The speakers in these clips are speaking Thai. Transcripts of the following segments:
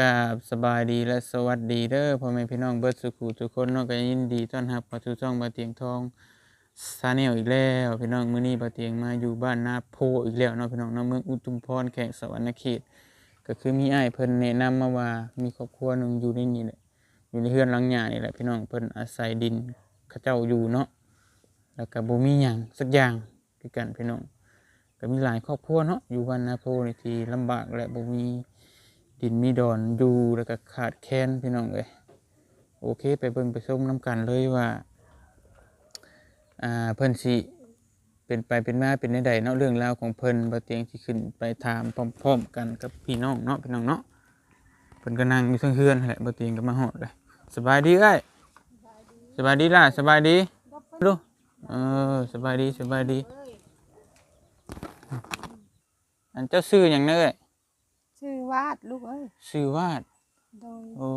กราบสบายดีและสวัสดีเด้อพ่อแม่พี่น้องเบิร์ดสุขุทุกคนเนาะก็ยินดีต้อนรับเข้าสู่ช่องบาเตียงทองซาแนลอีกแล้วพี่น้องมื้อนี้บาเตียงมาอยู่บ้านนาโพอีกแล้วเนาะพี่น้องเนาะเมืองอุทุมพรแขวงสวรรณเขตก็คือมีไอ้เพิ่นแนะนำมาว่ามีครอบครัวหนึ่งอยู่ในนี่แหละอยู่ในเฮือนหลังใหญ่นี่แหละพี่น้องเพิ่นอาศัยดินเขาเจ้าอยู่เนาะแล้วก็บ่มีหยังสักอย่างคือกันพี่น้องก็มีหลายครอบครัวเนาะอยู่บ้านนาโพนี่ที่ลำบากและบ่มี ดินมีดอนอยู่แล้วก็ขาดแคลนพี่น้องเอ้ยโอเค ไปเบิ่งไปชมน้ำกันเลยว่า อ่าเพิ่นสิเป็นไปเป็นมาเป็นใดๆเนาะเรื่องราวของเพิ่นบ่เตียงสิขึ้นไปถามพร้อมๆกันกับพี่น้องเนาะพี่น้องเนาะเพิ่นก็นั่งอยู่เทั้งเฮือนนั่นแหละบ่เตียงก็มาฮอดเลยสบายดีเอ้สบายดีล่ะสบายดีดูเออสบายดีสบายดี อันเจ้าซื้ออย่างนั้นเนย ชื่อวาดลูกเอ้ยซื้อวาด โดยโอ้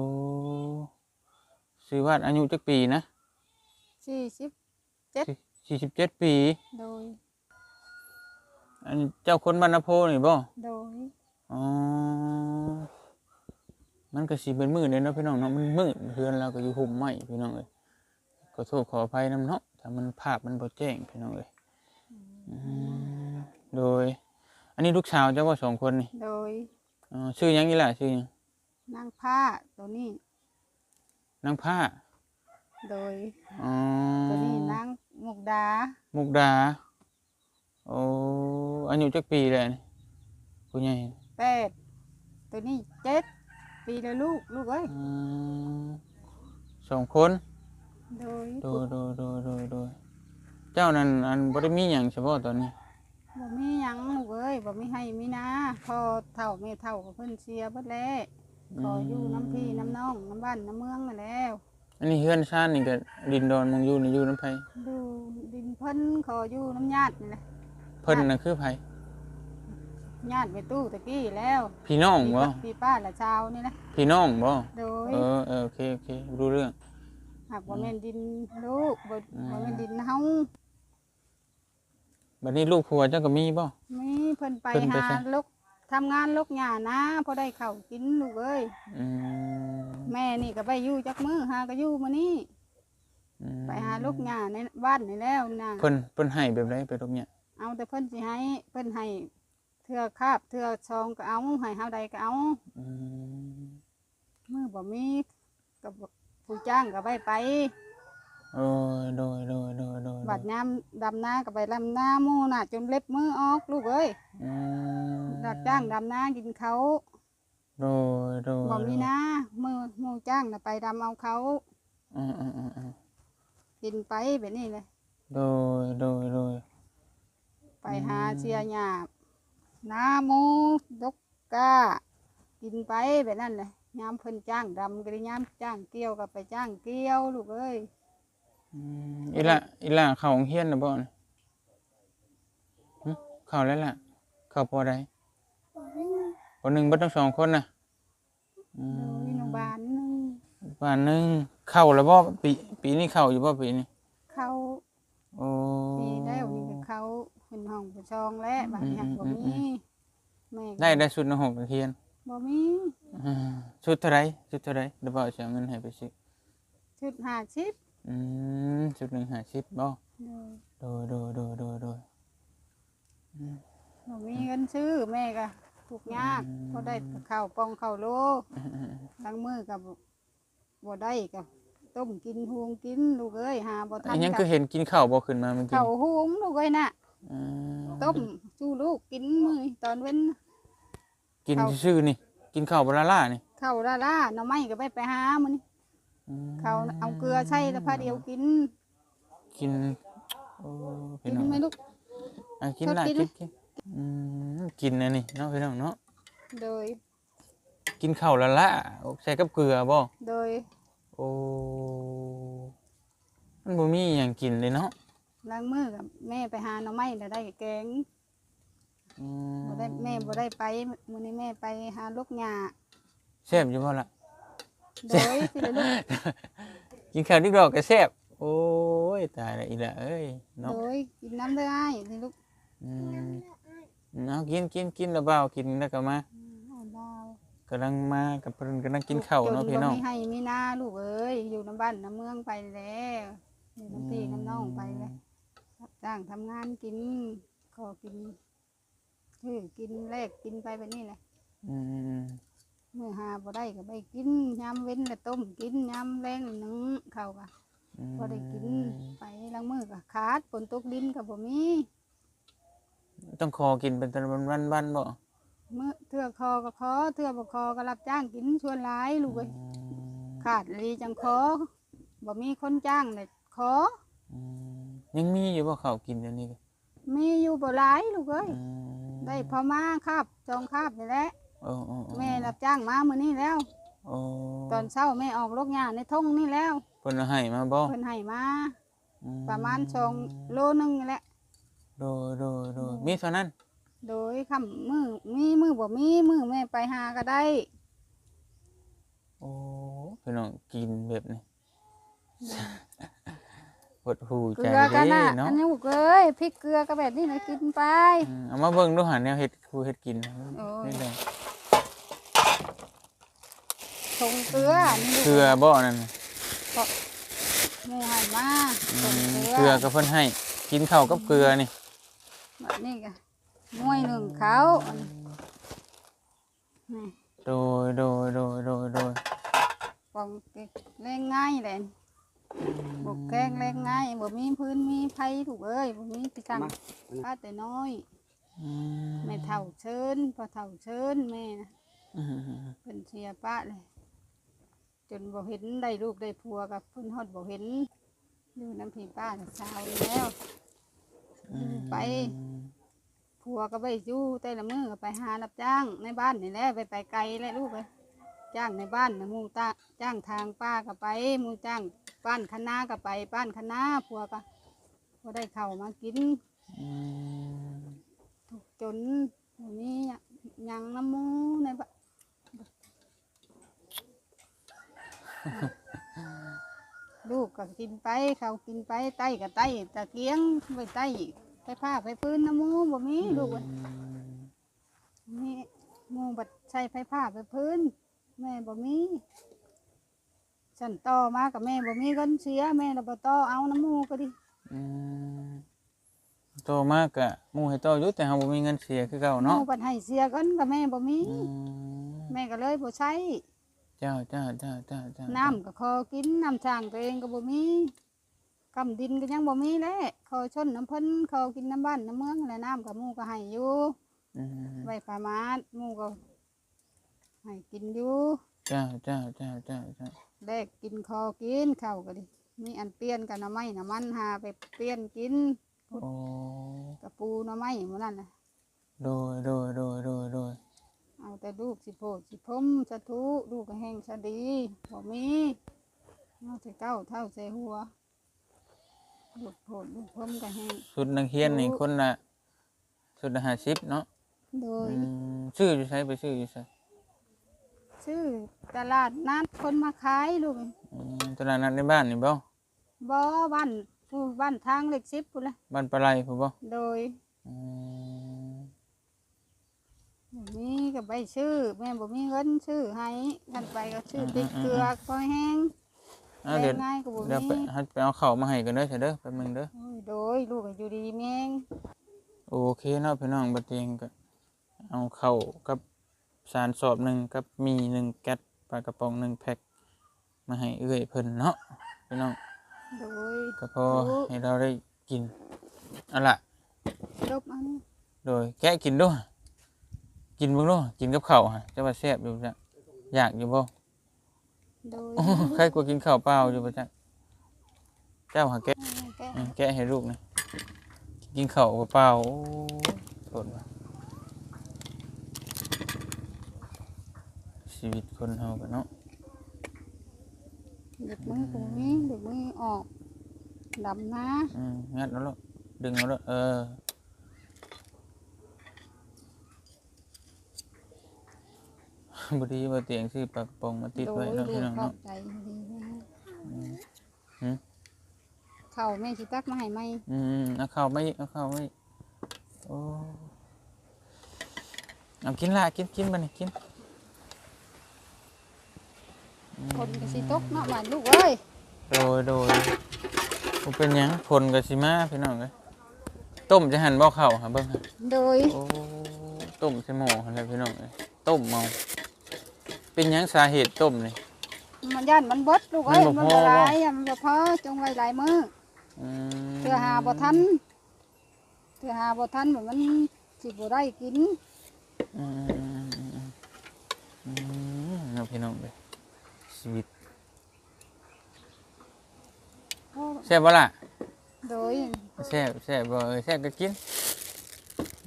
ซื้อวาดอายุจักปีนะสี่สิบสี่สิบเจ็ดปี โดย อันเจ้าคนบรรณโพนี่บ่โดยอ๋อ มันก็สีเป็นมืดเลยเนาะพี่น้องเนาะ มันมืดเพื่อนเราก็อยู่ห่มไหมพี่น้องเอ้ยขอโทษขออภัยนำเนาะถ้ามันภาพมันบ่แจ้งพี่น้องเอ้ยอืมโดย อันนี้ลูกสาวเจ้าว่าสองคนนี่ โดย อ๋อชื่อหยังนี่ล่ะชื่อหยังนางผ้าตัวนี้ นางผ้าโดยอ๋อตัวนี้นางมุกดามุกดาโอ้อายุจักปีเลยนี่ผู้ใหญ่แปดตัวนี้เจ็ดปีแล้วลูกลูกเอ้ยอืมสองคนโดยโดยโดยโดยโดยโดยเจ้านั้นอันบ่ได้มีหยังเฉพาะตอนนี้ บ่มีหยังลูกเอ้ยบ่มีให้มีนะพอเท่าแม่เท่ากับเพิ่นเสียเบิดแล้วขออยู่น้ำพี่น้ำน้องน้ำบ้านน้ำเมืองนั่นแล้วอันนี้เฮือนชาตินี่ก็ดินดอนมองอยู่นี่อยู่น้ำไผดูดินเพิ่นขออยู่น้ำญาตินี่แหละเพิ่นน่ะคือไผญาติไปตู้ตะกี้แล้วพี่น้องบ่พี่ป้าละชาวนี่นะพี่น้องบ่โดยเออเออโอเคโอเครู้เรื่องหากว่าแม่นดินลูกบ่อืมบ่แม่นดินเฮา บัดนี้ลูกผัวเจ้าก็มีบ่ มีเพิ่นไปเพิ่นไปหาไสลกทำงานลกหญ้านะพอได้ข้าวกินลูกเอ้ยอืมแม่นี่ก็ไปอยู่จักมือหาก็อยู่มื้อนี้อืมไปหาลกหญ้าในบ้านนี่แล้วนะเพิ่นเพิ่นให้แบบไรไปตรงเนี้ยเอาแต่เพิ่นสิให้เพิ่นให้เทื่อคาบเทื่อซองก็เอาให้เฮาใดก็เอา อืมมือบ่มีก็บ่ผู้จ้างก็ไปไป โอ้ยโดยโดยโดยโดยบัดยามดำนาก็ไปดำนาหมู่น่ะ จนเล็บมือออกลูกเอ้ยอืมรับจ้างดำนากินเขาโดยโดยบ่มีนะมือหมู่จ้างน่ะไปดำเอาเขาอืมอืมอืมอืมกินไปแบบนี้เลย โดยโดยโดย ไปหาเชียหญ้านาหมูดกกากินไปแบบนั้นเลยยามเพิ่นจ้างดำก็ได้ยามจ้างเกี่ยวก็ไปจ้างเกี่ยวลูกเอ้ย อืมอีละอีละเข้าโรงเรียนน่ะบ่น่ะหึเข้าแล้วล่ะ เข้าปอใดปอหนึ่งบ่ทั้งสองคนน่ะอืโดมยโรงพยาบาลหนึงบ้านหนึงเข้าแล้วบ่ปีปีนี้เข้าอยู่บ่ปีนี้เขาโอ้ปีแล้วนี่ก็เขาขึ้นห้องประชองแล้วบางอย่างบ่มีแม่ก็ได้ได้ชุดนหกนักเรียนบ่มีอ่าชุดเท่าไหรชุดเท่าไหรเดี๋ยวบ่าวจะเอาเงินให้ไปซื้อชุดห้าสิบ อืมชุดหนึ่งห้าสิบบ่โดยโดยโดยโดยโดยโดยบ่มีเงินซื้อแม่ก็ทุกข์ยากอืมพอได้ข้าวปองข้าวโลอืมอืมอืมล้างมือกับบ่ได้กับต้มกินหุงกินลูกเอ้ยหาบ่ทัอันนยังกัคือเห็นกินข้าวบ่ขึ้นมาเมื่อกี้ข้าวหุงลูกเอ้ยน่ะ อืมต้มสู้ลูกกินมื้อตอนเว้น กินข้าวชื่อๆนี่ กินข้าวบลาล่านี่ข้าวละล่าหน่อไม้ก็ไปไปหามื้อนี้ อืมข้าวเอาเกลือใส่แล้วพาเดียวกิน กินโอ้กิพี่นน้องไหมลูก อะกินชอบละกินกินกินอืมกินอันนี้เนาะพี่น้องเนาะโดย กินข้าวละล่าใส่กับเกลือบ่โดยโอ้มันบ่มีหยังกินเลยเนาะล้างมือกับแม่ไปหาหน่อไม้แล้วได้แกงอืมบ่ได้แม่บ่ได้ไปมื้อนี้แม่ไปหาลูกหญ้าแซ่บอยู่บ่ล่ะ โดยสิลูกกินข้าวดิกดอกก็แซ่บโอ้ยตายละอีละเอ้ยเนาะโดยกินน้ำเด้ออ้ายสิลูกอืมเอากินกินกินแล้วเปล่ากินแล้วก็มาอืมเอาดาวกกำลังมากับเพิ่นกำลังกินข้าวเนาะพี่น้องจบ่มีให้มีหน้าลูกเอ้ยอยู่น้ำบ้านน้ำเมืองไปแล้วอยู่น้ำพี่น้ำน้องไปแล้วรับจ้างทำงานกินขอกินคือกินแลกกินไปแบบนี้แหละอืมเมื่อหาบ่ได้ก็ไปกินยามเว้นแล้วต้มกินยามแรงหนึงข้าวก็อืมพอได้กินไปล้างมือก็ขาดฝนตกดินก็บ่มีต้องคอกินเป็นตะวันวันวันๆบ่เมื่อเทื่อคอก็ขอเทื่อบ่คอก็รับจ้างกินชวนหลายลูกเอ้ยอืมขาดลีจังขอบ่มีคนจ้างเลยขออืมยังมีอยู่บ่ข้าวกินเดี๋ยวนี้ก็มีอยู่บ่หลายลูกเอ้ยอืมได้พอมาคาบจองคาบนี่แหละ โอ้โอ้โอ้แม่รับจ้างมามื้อนี้แล้ว โอ้ตอนเช้าแม่ออกลกหญ้าในทุ่งนี่แล้วเพิ่นเอาให้มาบ่เพิ่นให้มาอืประมาณสองโลนึงนี่แหละ โดยโดยโดยมีเท่านั้น โดยคำมือมีมือบ่มีมือแม่ไปหาก็ได้ โอ้พี่น้องกินแบบนี้ หดหูเกใจลือกันเด้น่ะเนาะอันนี้ลูกเอ้ยพริกเกลือก็แบบนี้นะกินไป อืมเอามาเบิ่งดูหาแนวเฮ็ดครูเฮ็ดกินโอ้ยนี่แหละชงเกลือนี่ลูกเกลือบ่นั่นน่ะหมูให้มาอืชงมเกลืเกลืออก็เพิ่นให้ กินข้าวกับเกลือนี่แบบนี้ก็มวยหนึ่งเขาอันนี้นี่โดยโดยโดยโดยโดย ปองแรงง่ายแหละ บกแกงแรงง่ายบ่มีพื้นมีไผถูกเอ้ยบ่มีพี่จังป้าแต่น้อยอืมแม่เฒ่าเชิญพอเฒ่าเชิญแม่นะอืมเพิ่นเชียร์ป้าเลยจนบ่เห็นได้ลูกได้ผัวกับเพิ่นฮอดบ่เห็นอยู่น้ำพี่ป้าน่ะสาวอยู่แล้วอืมไปผัวก็ไปอยู่แต่ละมือก็ไปหารับจ้างในบ้านนี่แหละไปไปไกลแหละลูกเอ้ย จ้างในบ้านนะหมูตาจ้างทางป้าก็ไปหมูจ้างบ้านคณะก็ไปบ้านคณะผัวก็พอได้เข้าวมากินอืมทุกข์จนบ่มีหยังน้ำหมูในบ้านลูกก็กินไปเขากินไปไต้ก็ไต้ตะเกียงไปไต้ไปผ้าไปพื้นน้ำหมูบ่มีลูกเอ้ยนี่หมูบัดใช้ไฟผ้าไปพื้น แม่บ่มีฉันต่อมากับแม่บ่มีเงินเสียแม่เราบ่ต่อเอาน้ำหมูก็ดิอืมโตมากอะหมู่ให้โตอยู่แต่เฮาบ่มีเงินเสียคือเก่าหมูเนาะบัดให้เสียเงินกับแม่บ่มี อืมแม่ก็เลยบ่ใช้เจ้าเจ้าเจ้าเจ้าเจ้าน้ำก็ขอกินน้ำช่างตัวเองก็บ่มีกำดินก็ยังบ่มีแหละขอชนน้ำเพิ่นขอกินน้ำบ้านน้ำเมืองและน้ำกับหมูก็ให้อยู่อืมไว้ประมาทหมูก็ ให้กินอยู่เจ้าเจ้าเจ้าเจ้าเจ้าแลกกินคอกินข้าวก็ดิมีอันเปลี่ยนกันน้ำไม้น้ำมันหาไปเปลี่ยนกินโอ้กระปูน้ำไม้หมันนั่นน่ะโดยโดยโดยโดยโดยเอาแต่ลูกสิโพดสิพมสะทุลูกก็แห้งสะดีบ่มีเอาแต่เก้าเท่าใส่หัวลูกโพดลูกพมก็แห้งสุดนักเรียนนี่คนละสุดละ50เนาะโดย อืมชื่ออยู่ไสไปชื่ออยู่ไส ชื่อตลาดนัดคนมาขายลูกอืมตลาดนัดในบ้านนี่บ่บ่บ้านผู้บ้านทางเล็กสิบพุ่นละบ้านปลาไหลพุ่นบ่โดยอืมบ่มีก็ไปชื่อแม่บ่มีเงินชื่อให้กันไปก็ชื่อติดเกลือพอแห้งเอาเดี๋ยวแรงง่ายก็บ่เดี๋ยวไปมีให้ไปเอาข้าวมาให้กันเด้อเถอะเด้อแป๊บนึงเด้อ โอ้ยโดยลูกก็อยู่ดีแม่งโอเคเนาะพี่น้องบัดเตียงก็เอาเข้าวกับ สารสอบหนึ่งกับมีหนึ่งแก๊สปลากระป๋องหนึ่งแพ็คมาให้เอื้อยเพิ่นเนาะพี่น้องโดยก็พอให้เราได้กินเอาล่ะลบเอันนี้โดยแกะกินด้วยกินเบิ่งด้วยกินกับข้าวฮะจะว่าแซ่บอยู่จ้ะอยากอยู่บ่โดยโอ้ใครกลัวกินข้าวเปล่าอยู่บ่จ้ะเจ้าหาแกะแก้อืมแกะให้ลูกหนะกินข้าวเปล่าๆโอ้โทษว่ะ ชีวิตคนเฮากันเนาะเด็กมือกูมีเด็กมือออกดำนะอืมงัดเอาแล้วดึงเอาแล้วเออบดีบ่เตียงซื้อปลากระป๋องมาติดโดไว้ยเนาะลูพี่กน้องขอเนาะบใจดีนะหืมเข่าวแม่สิตักมาให้ไหมอืมเอาข้าวไม่เอาข้าวไม่โอ้เอากินละกินกินมานี่กิน คนก็สิตกเนาะบ้านลูกเอ้ยโดยโดยบ่เป็นหยังผลก็สิมาพี่น้องเอ้ยต้มจะหั่นบ่เข้าหาเบิ่งหาโดยโอ้ต้มใส่หม้อหั่นแหละพี่น้องเอ้ยต้มเมาเป็นหยังสาเหตุต้มนี่ มันย่านมันเบิดลูกเอ้ยมัมันนบ่พอบ่หลายอะมันบ่พอจงไว้หลายมื้ออืมเพื่อหาบ่ทันเพื่อหาบ่ทันเหมือนมันสิบ่ได้กินอืมอืมอืมอืมอืมเนาะพี่น้องเอ้ย ชีวิตแซ่บบ่ล่ะโดยแซ่บแซ่บบ่เอ้ยแซ่บก็กิน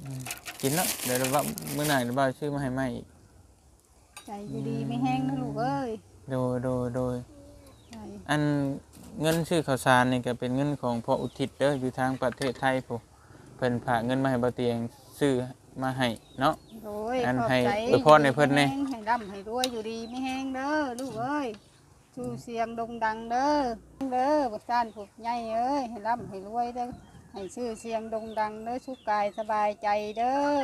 อืมกินเนาะเดี๋ยวเราว่ามื้อหน้าเดี๋ยวบ่าวซื้อมาให้ใหม่อีกใจอยู่ดีไม่แห้งนะลูกเอ้ยโดยโดยโดย ใจอันเงินซื้อข้าวสารนี่ก็เป็นเงินของพ่ออุทิศเด้ออยู่ทางประเทศไทยพุเพิ่นฝากเงินมาให้บ่เตียงซื้อมาให้เนาะ โดยอันขอบให้ใจอวยพรให้เพิ่นแน่อยู่ดีมีแห้งให้ร่ำให้รวยอยู่ดีไม่แห้งเด้อลูกเอ้ยชูเสียงดงดังเด้อเด้อบักซ่านผูกใหญ่เอ้ยให้ร่ำให้รวยเด้อให้ชื่อเสียงดงดังเด้อสุขกายสบายใจเด้อ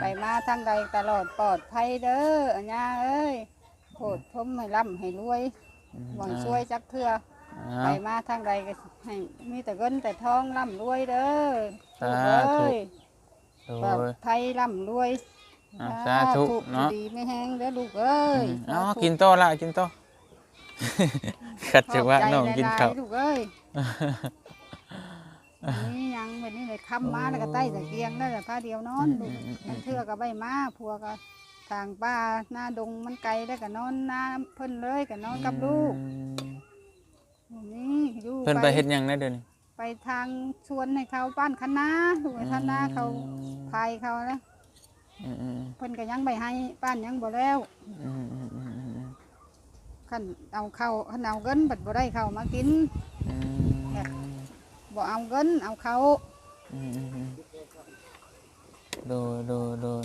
ไปมาทางใดตลอดปลอดภัยเด้ออัญญาเอ้ยโพดพมให้ร่ำให้รวยหวังช่วยจักเทื่ออ้าไปวมาทางใดก็ให้มีแต่เงินแต่ทองร่ำรวยเด้อสาลูกธุเอ้ย โดแบบย ไทยร่ำรวยอ่าสาธุเนาะ ดีไม่แห้งเด้อลูกเอ้ยอืมเอ๋อกินต่อละกินต่อขัดจังหวะน้องกินข้าวขอบใจหลยๆลูกเอ้ยนี่ยังแบบนี้เลยค้ำมาแล้วก็ใต้ตะเกียงได้แต่ผ้าเดียวนอนลูกมันเทื่อกับใบมาผัวก็ทางป้าหน้าดงมันไกลแล้วก็นอนหน้าเพิ่นเลยก็นอนกับลูกอืมนี่อยู่เพิ่นไปเฮ็ดหยังได้เดี๋ยวนี้ ไปทางชวนให้เขาป้านคณะลูกไปคณะเขาอืมพายเขาแล้วอืมอืมเพิ่นก็ยังไปให้ป้านยังบ่แล้วอืมอืมอืมอืมอืมคันเอาเข้าวคันเอาเงินบัดบ่ได้เข้าวมากินอืมบ่เอาเงินเอาเขาอืมอืมอืมโดยโดยโดย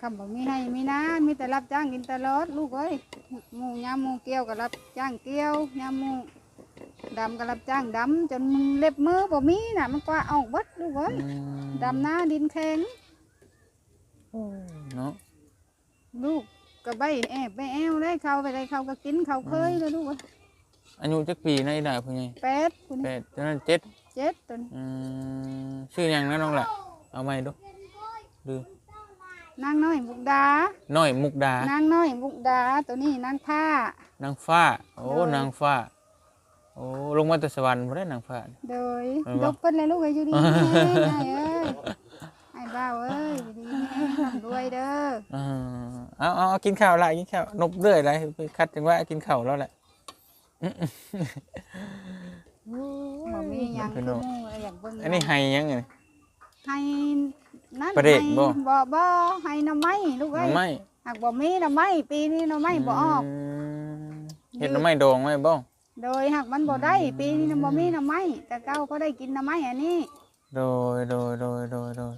คำบ่มีให้มีนะมีแต่รับจ้างกินตลอดลูกเอ้ยหมู่ยามหมู่เกี่ยวก็รับจ้างเกี่ยวยามหมู่ ดำก็รับจ้างดำจนเล็บมือบ่มีน่ะ มันกว่าออกเบิดลูกเอ้ยอืมดำหน้าดินแข็ง เนาะลูกก็ใบแอบไปแอวได้เขาไปได้เขาก็กินเขาเคยเลยลูกเอ้ยอายุจักปีในะอีหล่ะพุ่นใหญ่แปดคุณแปดจนนั้นเจ็ดเจ็ดตัวนี้อืมชื่อหยังนะน้องล่ะเอาใหม่ดูดูนางน้อยมุกดา น้อยมุกดานางน้อยมุกดาตัวนี้นางผ้า นางฟ้า โอ้โดยนางฟ้า โอ้ลงมาแต่สวรรค์บ่ได้นางฟ้า โดยเห็นยบ่กเปิ้นเลยลูกเอ้ยอยู่ดีแม่ไอ้เอ้ยไอ้บ้าวเอ้ยอยู่ดีแม่ร่ำรวยเด้ออ่าเอาเอาเอากินข้าวละกินข้าวนบเรื่อยเลยไปคัดจังว่ากินข้าวแล้วแหละ บ่มีหยังพี่คือน้องหมู่อยากเบิ่งอันนี้ไฮยังไง ให้นั่นประเด็กบ่ ให้บ่บ่ให้หน่อไม้ลูกหน่เอ้อยไม้หากบ่มีหน่อไม้ปีนี้หน่อไม้บ่ออก มเห็ดหน่อไม้ดองไว้บ่ โดยหากมันบ่ได้ปีนี้น่ะบ่มีหน่อไม้แต่เก่าก็ได้กินหน่อไม้อันนี้ โดยโดยโดยโดยโดย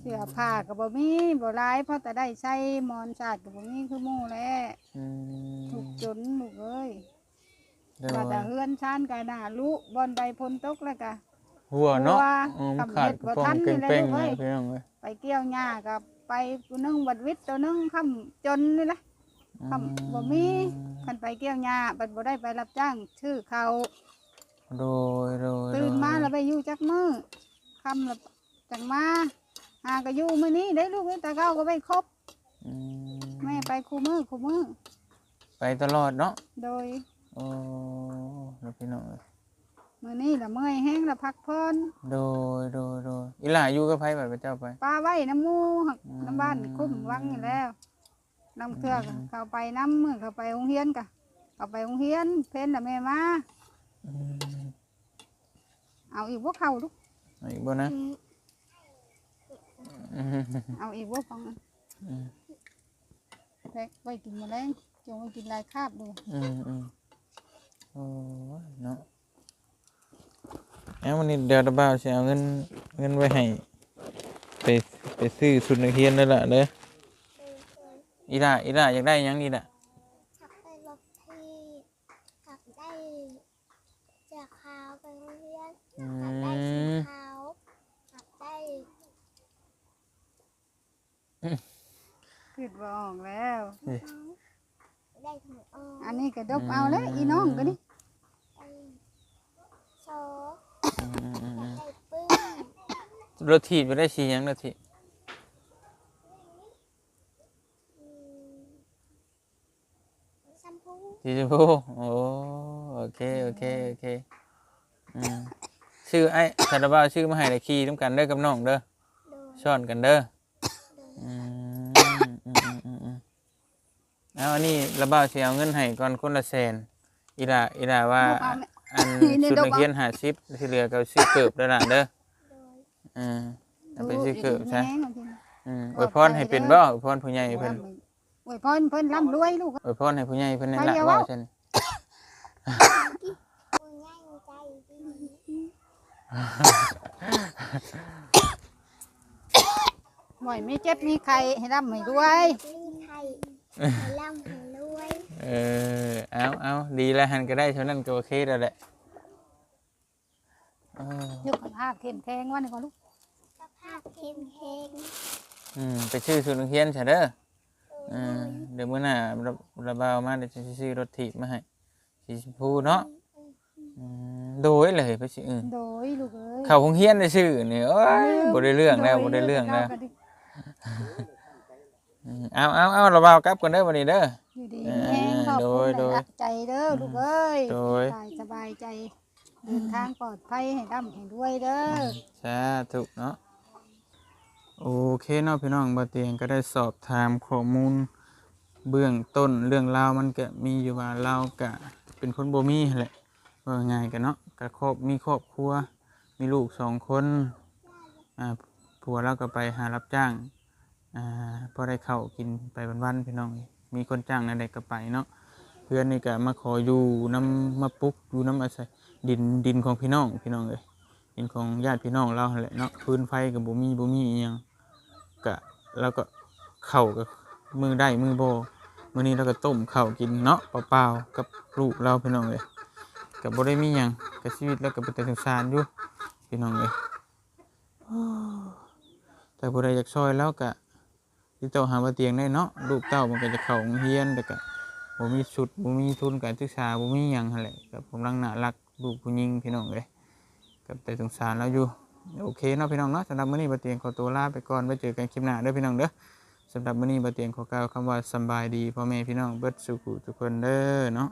เสื้อผ้าก็บ่มีบ่หลายเพราะแต่ได้ใส่หมอนชาติก็บ่มีคือหมู่แหล้วอืมทุกข์จนลูกเอ้ยโดยว่าแต่เฮือนชานก็น่าลุบอนใดพ้นตกแล้วก็ หัวเนาะหัวอืมทำขาดเฮ็ดกบ่ระป๋อทังนเป้งนี่เป้งแหละๆลูกเอ้ยนะพี่น้องเว้ยไปเกี่ยวหญ้ากับไปผู้หนึงบัดวิทย์ตัวหนึงค่ำจนนี่แหละ ค่ำบ่มีคันไปเกี่ยวหญ้าบัดบ่ได้ไปรับจ้างชื่อเขาโดยโดยตื่นมาแล้วไปอยู่จักมื้อค่ำแล้วจังมาหาก็อยู่มื้อนี้ได้ลูกเอ้ยแต่เก่าก็ไปครบอืมแม่ไปคู่มือคู่มือไปตลอดเนาะโดยโอ้แล้วพี่น้องเอ้ยมื้อนี้ละเมื่อยแห้งละพักผ่อนโดยโดยโดยอีหล่าอยู่กับไผบัดพระเจ้าไปปลาไว้น้ำหมูหักอืมน้ำบ้านคุ้มวังอยู่แล้ว น้ำเครือก็เข้าไปน้ำมือเข้าไปโรงเรียนกะเข้าไปโรงเรียน เพ้นละแม่มาอืมเอาอีกว่าเข้าลูกเอาอีกบ่นะอืมเอาอีกว่าฟังอันอืมแพ็กไว้กินแมาแรงจงไว้กินหลายคาบดูอืมอืมโอ้ยเนาะแล้ววันนี้เดี๋ยวตะบ่าวสิเอาเงินเงินไว้ให้ไปไปซื้อชุดนักเรียนนั่นแหละเด้อ อีหล่าอีหล่าอยากได้หยังอีหล่ะขับไปรถที่ขับได้เจากขาวไปโรงเรียนอืขับได้สีมขาวขับได้คิดว่าออกแล้วได้ได้ขนมอ่อนอันนี้ก็ดบเอาเลยอีน้องก็นี่ได้โซอืมอืมอืมอืมได้ปึ้งรถถีบไปได้สีหยังรถถีบ อืมแชมพู สีชมพูโอ้โอเคโอเคโอเคอืมชื่อไอ้คาราบาวชื่อมาให้ได้ขี่น้ำกันเด้อกับน้องเด้อโดยช้อนกันเด้อโดยอืมอืมอืมอืมอืมเอาอันนี้ระบาวสิเอาเงินให้ก่อนคนละแสนอีหล่าอีหล่าว่าดบเอาแม่อันนี่ชุดดนัอกกเอาเรียนหาชิปที่เหลือก็ซื้อเกิบแล้วล่ะเด้อโดยอืมเอาไปซื้อเกิบซะแห้งเอาทีอืมขออบวยพรให้ใจเป็นเด้บ่ออวยพรผู้ใหญ่เพิ่น โอ้ยพ่อเพิ่นร่ำรวยลูก อวยพรให้ผู้ใหญ่เพิ่นนั่นไปล่ะเดี๋ยวว่าเว้าซั่นมือง่ายมือใจดีบ่อยไม่เจ็บมีใครให้ร่ำให้รวยมีไข่ให้ร่ำให้รวยเออเอาเอาดีแล้วหันก็ได้เท่านั้นก็โอเคแล้วแหละเออยุคภาพเข้มแข็งว่านี่ก่อนลูกสภาพเข้มแข็งอืมไปชื่อชุดนักเรียนซะเด้อโด อ่ายเดี๋ยวมื้อหน้าระระบาวมาเดี๋ยวจะซื้อรถถีบมาให้สีชมพูเนาะอืมโดยเลยไปสิเออโดยลูกเอ้ยเขาคงเฮียนได้ชื่อนี่โอ้ยบ่ได้เรื่องแล้วบ่ได้เรื่องแล้วาก็ดิอืมเอาเอาเอาระบาวกลับก่อนเด้อวันนี้เด้อ อยู่ดีเออแห้งขอบโดคุยณโดยหลายๆใจเด้อลูกเอ้ยโดยสบายสบายใจเดินทางปลอดภัยให้ร่ำให้รวยเด้อ สาธุเนาะ โอเคเนาะพี่น้องบ่เตียงก็ได้สอบถามข้อมูลเบื้องต้นเรื่องราวมันก็มีอยู่ว่าเราก็เป็นคนโบมีแหละว่าไงกันเนาะก็ครอบมีครอบครัว มีลูกสองคนอ่าผัวเราก็ไปหารับจ้างอ่าพอได้เข้ากินไปวันๆพี่น้อง มีคนจ้างนั่นใดก็ไปเนาะเพื่อนนี่ก็มาขออยู่น้ำมาปลุกอยู่น้ำอาศัยดินดินของพี่น้องพี่น้องเลยดินของญาติพี่น้องเราแหละเนาะพื้นไฟกับบ่มีบ่มีอีหยัง แล้วก็เข่ากับมือได้มือโบมื้อนี้เราก็ต้มเข้ากินเนาะเปล่าๆกับลูกเราพี่น้องเลยก็บ่ได้มีหยังกับชีวิตแล้วก็เป็นแต่สงสารอยู่พี่น้องเลยแต่ผู้ใดอยากช่วยแล้วก็ที่เจ้าหาว่าเตียงได้เนาะลูกเต้ามันก็จะเข้าโรงเรียนแต่ก็บ่มีชุดบ่มีทุนการศึกษาบ่มีหยังหั่นแหละก็กำลังน่ารักลูกผู้หญิงพี่น้องเลยก็แต่สงสารแล้วอยู่ โอเคเนาะพี่น้องเนาะสำหรับมื้อนี้บะเตียงขอตัวลาไปก่อนไว้เจอกันคลิปหน้าเด้อพี่น้องเด้อสำหรับมื้อนี้บะเตียงขอกล่าวคำว่าสบายดีพ่อแม่พี่น้องเบิดสุขทุกคนเด้อเนาะ